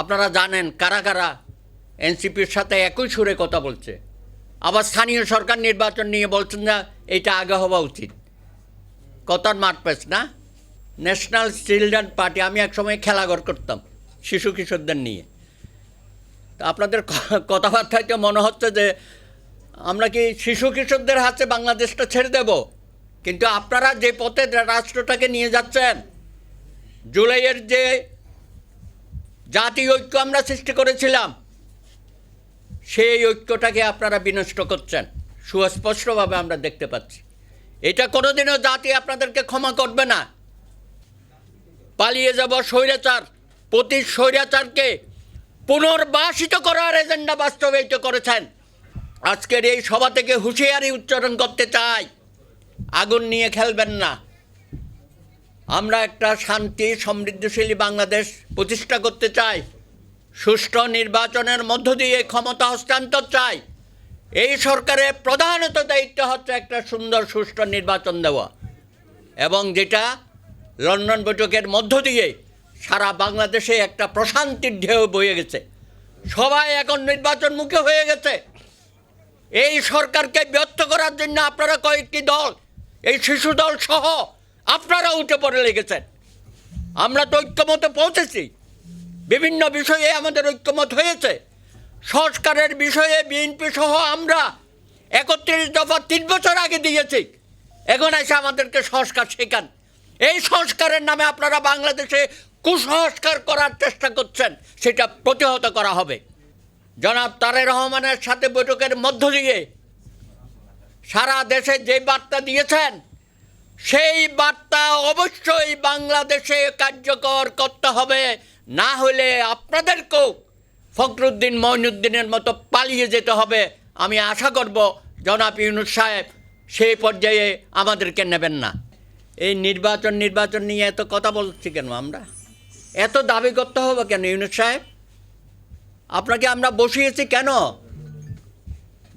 আপনারা জানেন কারা কারা এনসিপির সাথে একই সুরে কথা বলছে। আবার স্থানীয় সরকার নির্বাচন নিয়ে বলছেন না, এটা আগে হওয়া উচিত। কথার মারপেস না? ন্যাশনাল চিলড্রেন পার্টি আমি একসময় খেলাঘর করতাম শিশু কিশোরদের নিয়ে। তা আপনাদের কথাবার্তায় তো মনে হচ্ছে যে আমরা কি শিশু কিশোরদের হাতে বাংলাদেশটা ছেড়ে দেব? কিন্তু আপনারা যে পথে রাষ্ট্রটাকে নিয়ে যাচ্ছেন, জুলাইয়ের যে জাতীয় ঐক্য আমরা সৃষ্টি করেছিলাম। সেই ঐক্যটাকে আপনারা বিনষ্ট করছেন। সুস্পষ্টভাবে আমরা দেখতে পাচ্ছি। এটা কোনোদিনও জাতি আপনাদেরকে ক্ষমা করবে না। পালিয়ে যাব স্বৈরাচার। প্রতি স্বৈরাচারকে পুনর্বাসিত করার এজেন্ডা বাস্তবায়িত করেছেন। আজকের এই সভা থেকে হুঁশিয়ারি উচ্চারণ করতে চাই। আগুন নিয়ে খেলবেন না। আমরা একটা শান্তি, সমৃদ্ধশালী বাংলাদেশ প্রতিষ্ঠা করতে চাই। সুষ্ঠু নির্বাচনের মধ্য দিয়ে ক্ষমতা হস্তান্তর চাই। এই সরকারের প্রধানত দায়িত্ব হচ্ছে একটা সুন্দর, সুষ্ঠু নির্বাচন দেওয়া। এবং যেটা লন্ডন বৈঠকের মধ্য দিয়ে সারা বাংলাদেশে একটা প্রশান্তির ঢেউ বয়ে গেছে। সবাই এখন নির্বাচন মুখে হয়ে গেছে। এই সরকারকে ব্যর্থ করার জন্য আপনারা কয়েকটি দল, এই শিশু দল সহ আপনারা উঠে পড়ে লেগেছেন। আমরা তো ঐক্যমতে পৌঁছেছি। বিভিন্ন বিষয়ে আমাদের ঐক্যমত হয়েছে। সংস্কারের বিষয়ে বিএনপি সহ আমরা একত্রিশ দফা তিন বছর আগে দিয়েছি। এখন এসে আমাদেরকে সংস্কার শেখান। এই সংস্কারের নামে আপনারা বাংলাদেশে কুসংস্কার করার চেষ্টা করছেন, সেটা প্রতিহত করা হবে। জনাব তারের রহমানের সাথে বৈঠকের মধ্য দিয়ে সারা দেশে যে বার্তা দিয়েছেন সেই বার্তা অবশ্যই বাংলাদেশে কার্যকর করতে হবে। না হলে আপনাদেরকেও ফখরুদ্দিন মঈনুদ্দিনের মতো পালিয়ে যেতে হবে। আমি আশা করব জনাব ইউনুস সাহেব সেই পর্যায়ে আমাদেরকে নেবেন না। এই নির্বাচন নির্বাচন নিয়ে এত কথা বলছি কেন আমরা? এত দাবি করতে হবে কেন ইউনুস সাহেব? আপনাকে আমরা বসিয়েছি কেন?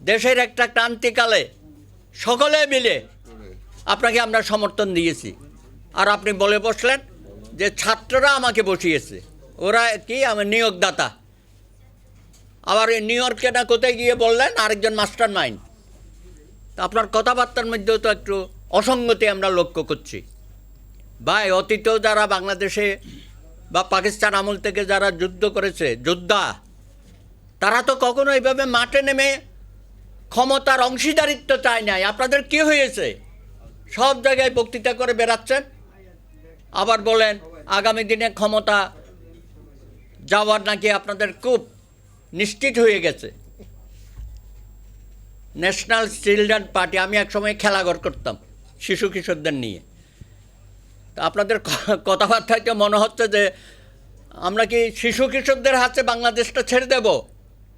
দেশের একটা ক্রান্তিকালে সকলে মিলে আপনাকে আমরা সমর্থন দিয়েছি। আর আপনি বলে বসলেন যে ছাত্ররা আমাকে বসিয়েছে। ওরা কি? আমার নিয়োগদাতা। আবার নিউ ইয়র্কে না কোথায় গিয়ে বললেন আরেকজন মাস্টার মাইন্ড। তা আপনার কথাবার্তার মধ্যেও তো একটু অসঙ্গতি আমরা লক্ষ্য করছি। ভাই, অতীতেও যারা বাংলাদেশে বা পাকিস্তান আমল থেকে যারা যুদ্ধ করেছে, যোদ্ধা, তারা তো কখনো এইভাবে মাঠে নেমে ক্ষমতার অংশীদারিত্ব চায় নাই। আপনাদের কি হয়েছে? সব জায়গায় বক্তৃতা করে বেড়াচ্ছেন। আবার বলেন, আগামী দিনে ক্ষমতা যাওয়ার নাকি আপনাদের খুব নিশ্চিত হয়ে গেছে। ন্যাশনাল চিলড্রেন পার্টি আমি একসময় খেলাঘর করতাম, শিশু কিশোরদের নিয়ে। তা আপনাদের কথাবার্তায় তো মনে হচ্ছে যে আমরা কি শিশু কিশোরদের হাতে বাংলাদেশটা ছেড়ে দেব?